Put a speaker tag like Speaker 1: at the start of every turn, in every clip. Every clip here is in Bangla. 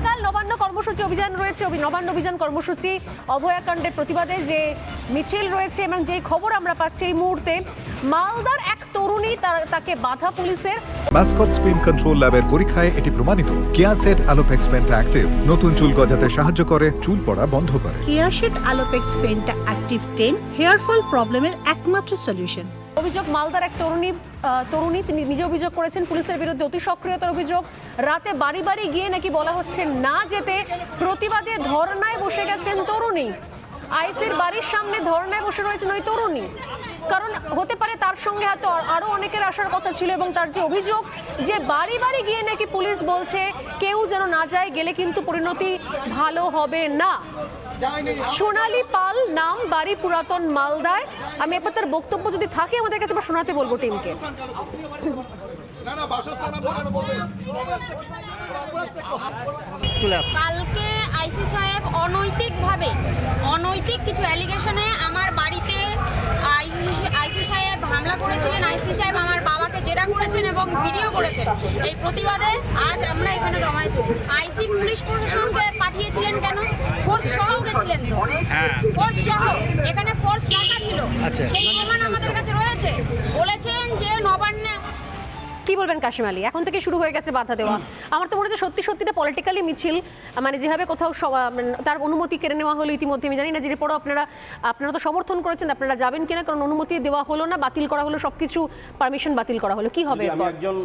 Speaker 1: আগামীকাল নবান্ন কর্মসূচি অভিযান রয়েছে অভি- নবান্ন অভিযান কর্মসূচি অভয়াকাণ্ডের প্রতিবাদে যে মিছিল রয়েছে এবং যে খবর আমরা পাচ্ছি এই মুহূর্তে মালদার এক তরুণী তার- তাকে বাধা পুলিশের।
Speaker 2: মাস্কট স্পিন কন্ট্রোল ল্যাবের পরীক্ষায় এটি প্রমাণিত। কেয়াসেট আলোপেক্স পেন্টা অ্যাক্টিভ নতুন চুল গজাতে সাহায্য করে চুল পড়া বন্ধ করে।
Speaker 3: কেয়াশেড আলোপেক্স পেনটা অ্যাক্টিভ টেন হেয়ার ফল প্রবলেমের একমাত্র সলিউশন
Speaker 1: অভিযোগ, মালদার এক তরুণী তরুণী তিনি নিজে অভিযোগ করেছেন, পুলিশের বিরুদ্ধে অতি সক্রিয়তার অভিযোগ। রাতে বাড়ি বাড়ি গিয়ে নাকি বলা হচ্ছে, না যেতে প্রতিবাদে ধর্নায় বসে গেছেন তরুণী। আইসির বাড়ির সামনে ধর্নায় বসে রয়েছেন ওই তরুণী। কারণ হতে পারে তার সঙ্গে হয়তো আর- আরও অনেকের আসার কথা ছিল এবং তার যে অভিযোগ যে বাড়ি বাড়ি গিয়ে নাকি পুলিশ বলছে, কেউ যেন না যায়, গেলে কিন্তু পরিণতি ভালো হবে না। সোনালী পাল নাম, বাড়ি পুরাতন মালদায়। আমি এবার তার বক্তব্য যদি থাকে, আমাদের কাছে শোনাতে বলব টিমকে।
Speaker 4: কালকে আইসি সাহেব অনৈতিকভাবে অনৈতিক কিছু অ্যালিগেশনে আমার বাড়িতে আইসি সাহেব হামলা করেছিলেন আইসি সাহেব আমার বাবাকে জেরা করেছেন এবং ভিডিও করেছেন। এই প্রতিবাদে আজ আমরা এখানে জমায়েত হয়েছি। আইসি পুলিশ প্রশাসনকে পাঠিয়েছিলেন কেন? ফোর্স সহ গেছিলেন তো? ফোর্স সহ। এখানে ফোর্স রাখা ছিল।
Speaker 5: আচ্ছা।
Speaker 4: সেই প্রমাণ আমাদের কাছে রয়েছে। বলেছেন যে নবান্নে
Speaker 1: কি বলবেন কাশিম আলী? এখন থেকে শুরু হয়ে গেছে বাধা দেওয়া। আমার তো মনে হচ্ছে সত্যি সত্যিটা পলিটিক্যালি মিছিল মানে যেভাবে কোথাও মানে তার অনুমতি কেড়ে নেওয়া হলো ইতিমধ্যে আমি জানি না যে এরপরও আপনারা আপনারা তো সমর্থন করেছেন আপনারা যাবেন কিনা কারণ অনুমতি দেওয়া হলো না বাতিল করা হলো সবকিছু পারমিশন বাতিল করা হলো। কি হবে
Speaker 6: আমি একজন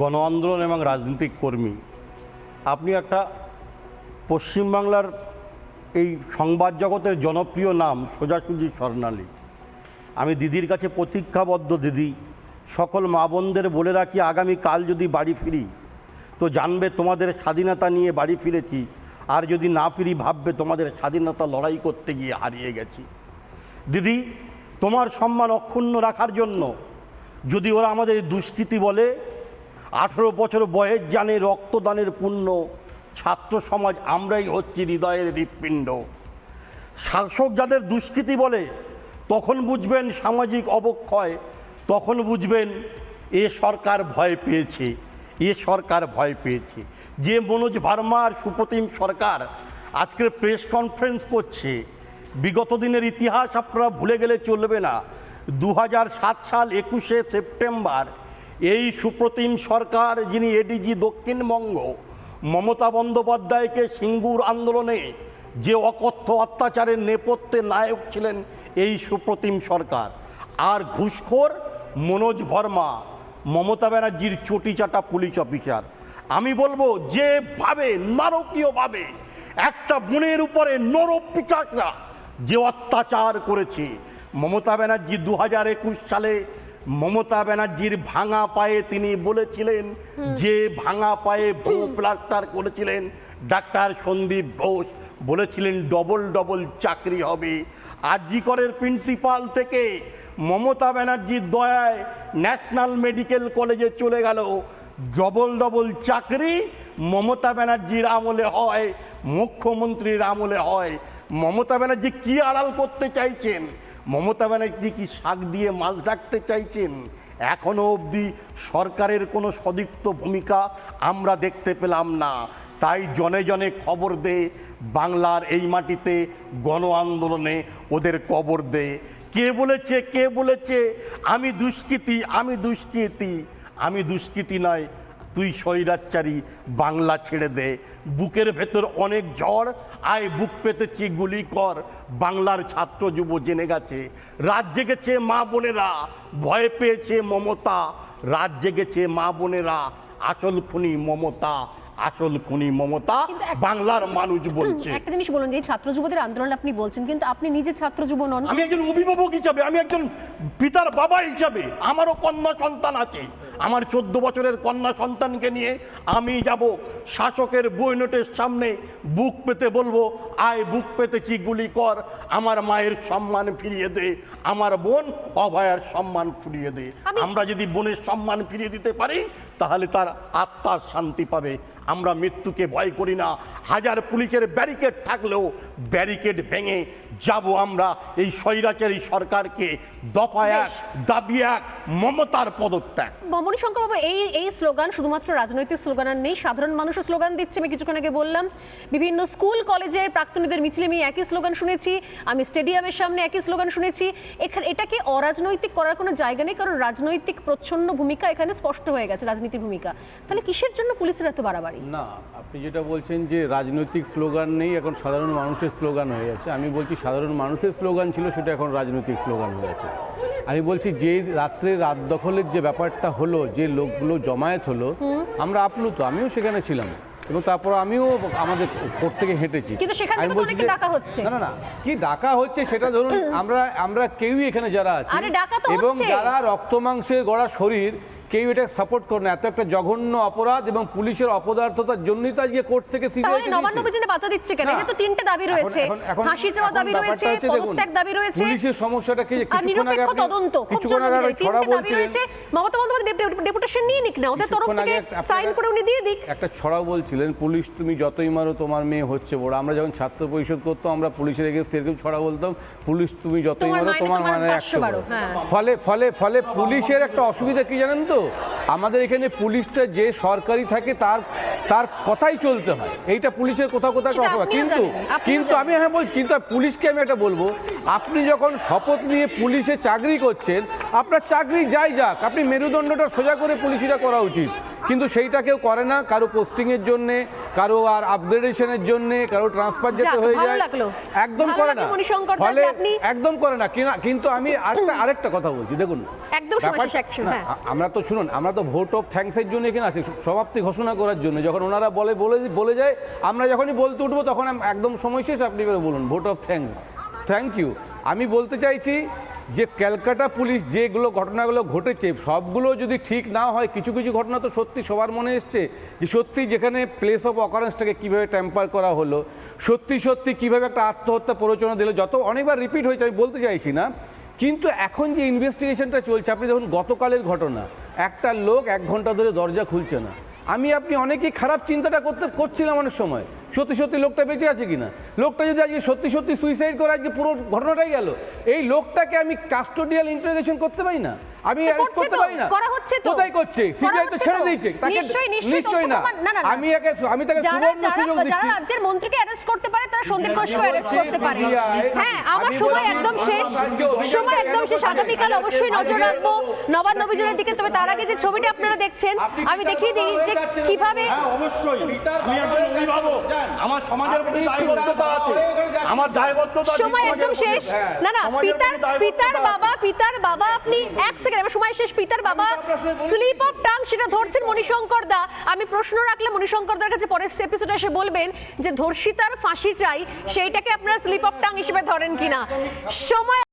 Speaker 6: গণ আন্দোলন এবং রাজনৈতিক কর্মী আপনি একটা পশ্চিমবাংলার এই সংবাদ জগতের জনপ্রিয় নাম সোজাসুজি স্বর্ণালী। আমি দিদির কাছে প্রতীক্ষাবদ্ধ দিদি সকল মা বোনদের বলে রাখি, আগামী কাল যদি বাড়ি ফিরি, তো জানবে তোমাদের স্বাধীনতা নিয়ে বাড়ি ফিরেছি। আর যদি না ফিরি, ভাববে তোমাদের স্বাধীনতা লড়াই করতে গিয়ে হারিয়ে গেছি। দিদি, তোমার সম্মান অক্ষুণ্ণ রাখার জন্য যদি ওরা আমাদের দুষ্কৃতি বলে, আঠেরো বছর বয়স জানে রক্তদানের পূর্ণ ছাত্র সমাজ আমরাই হচ্ছি হৃদয়ের হৃৎপিণ্ড। শাসক যাদের দুষ্কৃতি বলে, তখন বুঝবেন সামাজিক অবক্ষয় তখন বুঝবেন, এ সরকার ভয় পেয়েছে, এ সরকার ভয় পেয়েছে। যে মনোজ ভার্মা আর সুপ্রতিম সরকার আজকের প্রেস কনফারেন্স করছে, বিগত দিনের ইতিহাস আপনারা ভুলে গেলে চলবে না। দু হাজার সাত সাল একুশে সেপ্টেম্বর এই সুপ্রতিম সরকার যিনি এডিজি দক্ষিণবঙ্গ, মমতা বন্দ্যোপাধ্যায়কে সিঙ্গুর আন্দোলনে যে অকথ্য অত্যাচারের নেপথ্যে নায়ক ছিলেন এই সুপ্রতিম সরকার। আর ঘুষখোর মনোজ ভর্মা মমতা ব্যানার্জির চটিচাটা পুলিশ অফিসার। আমি বলব যেভাবে নারকীয়ভাবে একটা বোনের উপরে নরপিচাকরা যে অত্যাচার করেছে মমতা ব্যানার্জি দু হাজার একুশ সালে মমতা ব্যানার্জির ভাঙা পায়ে তিনি বলেছিলেন যে ভাঙা পায়ে ভূ প্লাস্টার করেছিলেন ডাক্তার সন্দীপ ঘোষ বলেছিলেন, ডবল ডবল চাকরি হবে। আরজিকরের প্রিন্সিপাল থেকে মমতা ব্যানার্জির দয়ায় ন্যাশনাল মেডিকেল কলেজে চলে গেল। ডবল ডবল চাকরি মমতা ব্যানার্জির আমলে হয়, মুখ্যমন্ত্রীর আমলে হয়। মমতা ব্যানার্জি কি আড়াল করতে চাইছেন? মমতা ব্যানার্জি কি শাক দিয়ে মাছ ডাকতে চাইছেন? এখনও অবধি সরকারের কোনো সদিগ্ধ ভূমিকা আমরা দেখতে পেলাম না। তাই জনে জনে খবর দে বাংলার এই মাটিতে গণ আন্দোলনে ওদের কবর দে। কে বলেছে কে বলেছে? আমি দুষ্কৃতি আমি দুষ্কৃতি। আমি দুষ্কৃতি নয়, তুই স্বৈরাচারী, বাংলা ছেড়ে দে। বুকের ভেতর অনেক ঝড়, আয় বুক পেতেছি, গুলি কর। বাংলার ছাত্র যুব জেনে গেছে, রাত জেগেছে মা বোনেরা, ভয় পেয়েছে মমতা। রাত জেগেছে মা বোনেরা, আসল খুনি মমতা। আসল খুনি মমতা বাংলার মানুষ বলছে।
Speaker 1: একটা জিনিস বলুন যে ছাত্র যুবদের আন্দোলন আপনি বলছেন কিন্তু আপনি নিজে ছাত্র যুব নন।
Speaker 6: আমি একজন অভিভাবক হিসাবে আমি একজন পিতার বাবা হিসাবে আমারও কন্যা সন্তান আছে। আমার চোদ্দ বছরের কন্যা সন্তানকে নিয়ে আমি যাব শাসকের বইনোটের সামনে বুক পেতে বলব আয় বুক পেতেছি গুলি কর আমার মায়ের সম্মান ফিরিয়ে দে আমার বোন অভয়ার সম্মান ফিরিয়ে দে।
Speaker 1: আমি-
Speaker 6: আমরা যদি বোনের সম্মান ফিরিয়ে দিতে পারি তাহলে তার আত্মার শান্তি পাবে। আমরা মৃত্যুকে ভয় করি না। হাজার পুলিশের ব্যারিকেড থাকলেও ব্যারিকেড ভেঙে যাব আমরা। এই স্বৈরাচারী সরকারকে দফা এক দাবি এক মমতার পদত্যাগ।
Speaker 1: মণিশঙ্কর বাবু এই এই স্লোগান শুধুমাত্র রাজনৈতিক স্লোগান আর নেই সাধারণ মানুষও স্লোগান দিচ্ছে আমি কিছুক্ষণ আগে বললাম। বিভিন্ন স্কুল কলেজের প্রাক্তনীদের মিছিলে আমি একই স্লোগান শুনেছি আমি স্টেডিয়ামের সামনে একই স্লোগান শুনেছি। এখানে এটাকে অরাজনৈতিক করার কোনো জায়গা নেই কারণ রাজনৈতিক প্রচ্ছন্ন ভূমিকা এখানে স্পষ্ট হয়ে গেছে রাজনীতির ভূমিকা। তাহলে কিসের জন্য পুলিশের এত বাড়াবাড়ি?
Speaker 7: না আপনি যেটা বলছেন যে রাজনৈতিক স্লোগান নেই এখন সাধারণ মানুষের স্লোগান হয়ে গেছে। আমি বলছি সাধারণ মানুষের স্লোগান ছিল সেটা এখন রাজনৈতিক স্লোগান হয়ে গেছে। আমি বলছি যে রাত্রে রাত দখলের যে ব্যাপারটা হলো যে লোকগুলো জমায়েত হলো আমরা আপ্লুত আমিও সেখানে ছিলাম। এবং তারপর আমিও আমাদের কোর্ট থেকে হেঁটেছি।
Speaker 1: কিন্তু সেখান তো অনেকে ডাকা হচ্ছে।
Speaker 7: না না কি ডাকা হচ্ছে সেটা ধরুন আমরা আমরা কেউই এখানে যারা আছি এবং যারা রক্ত মাংসের গড়া শরীর কেউ এটা সাপোর্ট করে না। এত একটা জঘন্য অপরাধ এবং পুলিশের অপদার্থতার জন্যই তো আজকে কোর্ট থেকে
Speaker 1: তাহলে
Speaker 7: সিবিআই
Speaker 1: নবান্ন অভিযানে বাধা দিচ্ছে কেন? এটা তো তিনটে দাবি রয়েছে। ফাঁসি চাওয়া দাবি রয়েছে পদত্যাগ দাবি রয়েছে।
Speaker 7: পুলিশের সমস্যাটা কি? কিছুক্ষণ আগে
Speaker 1: তদন্ত
Speaker 7: কিছুক্ষণ আগে ছড়া
Speaker 1: মমতা বন্দ্যোপাধ্যায় ডেপুটেশন নিয়ে নিক না। ওদের তরফ থেকে সাইন করে উনি দিয়ে দিক।
Speaker 7: একটা ছড়াও বলছিলেন পুলিশ তুমি যতই মারো তোমার মেয়ে হচ্ছে বড়। আমরা যখন ছাত্র পরিষদ করতাম আমরা পুলিশের এগেন্স্ট এরকম ছড়া বলতাম পুলিশ তুমি যতই মারো তোমার মানে
Speaker 1: 500
Speaker 7: একশো
Speaker 1: হ্যাঁ।
Speaker 7: ফলে ফলে ফলে পুলিশের একটা অসুবিধা কি জানেন তো? আমাদের এখানে পুলিশটা যে সরকারি থাকে তার তার কথাই চলতে হয়। এইটা পুলিশের কোথাও কোথাও একটা
Speaker 1: সেটা
Speaker 7: কিন্তু কিন্তু আমি হ্যাঁ বলছি কিন্তু পুলিশকে আমি একটা বলব আপনি যখন শপথ নিয়ে পুলিশে চাকরি করছেন আপনার চাকরি যাই যাক আপনি মেরুদণ্ডটা সোজা করে পুলিশিরা করা উচিত। কিন্তু সেইটা কেউ করে না কারও পোস্টিংয়ের জন্যে কারও আর আপগ্রেডেশনের জন্যে কারও ট্রান্সফার যেতে হয়ে যায় একদম করে না। ফলে একদম করে না। কিনা- কিন্তু আমি আরেকটা আরেকটা কথা বলছি দেখুন।
Speaker 1: হ্যাঁ।
Speaker 7: আমরা তো শুনুন, আমরা তো ভোট অফ থ্যাঙ্কসের জন্য এখানে আসি, সমাপ্তি ঘোষণা করার জন্য। যখন ওনারা বলে বলে বলে যায়, আমরা যখনই বলতে উঠবো, তখন একদম সময় শেষ, আপনি এবারে বলুন vote of thanks thank you আমি বলতে চাইছি যে, ক্যালকাটা পুলিশ যেগুলো ঘটনাগুলো ঘটেছে, সবগুলো যদি ঠিক না হয়, কিছু কিছু ঘটনা তো সত্যি সবার মনে এসছে, যে সত্যি যেখানে প্লেস অফ অকারেন্সটাকে কীভাবে ট্যাম্পার করা হলো, সত্যি সত্যি কীভাবে একটা আত্মহত্যা প্ররোচনা দিল, যত অনেকবার রিপিট হয়েছে, আমি বলতে চাইছি না। কিন্তু এখন যে ইনভেস্টিগেশনটা চলছে, আপনি দেখুন গতকালের ঘটনা একটা লোক এক ঘণ্টা ধরে দরজা খুলছে না। আমি, আপনি অনেকেই খারাপ চিন্তাটা করতে, করছিলাম অনেক সময়। সত্যি সত্যি লোকটা বেঁচে আছে কিনা? লোকটা যদি আজকে সত্যি সত্যি সুইসাইড করে, আজকে পুরো ঘটনাটাই গেল, এই লোকটাকে আমি কাস্টোডিয়াল ইন্টারোগেশন করতে পারি না? আমি অ্যারেস্ট করতে পারি না।
Speaker 1: করা হচ্ছে তো।
Speaker 7: কোথায় করছে? সিবিআই তো ছেড়ে দিয়েছে। তাকে
Speaker 1: নিশ্চয়ই, নিশ্চয়ই
Speaker 7: না।
Speaker 1: না, না, না।
Speaker 7: আমি একে আমি তাকে
Speaker 1: যারা
Speaker 7: সুবর্ণ
Speaker 1: যারা
Speaker 7: সুযোগ
Speaker 1: যারা রাজ্যের মন্ত্রীকে অ্যারেস্ট করতে পারে তারা সন্দীপ ঘোষকে অ্যারেস্ট করতে পারে। হ্যাঁ আমার সময় একদম শেষ। সময় একদম শেষ।
Speaker 7: করছে?
Speaker 1: আগামীকাল অবশ্যই নজর রাখব। নবান্ন অভিযানের দিকে। তবে তার আগে যে ছবিটি আপনারা দেখছেন আমি দেখিয়ে দিই যে কীভাবে
Speaker 6: হ্যাঁ অবশ্যই। আমি একজন আমার সমাজের প্রতি দায়বদ্ধতা আছে। আমার দায়বদ্ধতা
Speaker 1: সময় একদম শেষ। না না পিতার পিতার বাবা পিতার বাবা আপনি এক সেকেন্ড আমার সময় শেষ। পিতার বাবা স্লিপ অফ টাং সেটা ধরছেন মণিশঙ্কর দা। আমি প্রশ্ন রাখলে মণিশঙ্কর দার কাছে পরের এপিসোডে এসে বলবেন যে ধর্ষিতার ফাঁসি চাই সেইটাকে আপনারা স্লিপ অফ টাং হিসেবে ধরেন কিনা। সময়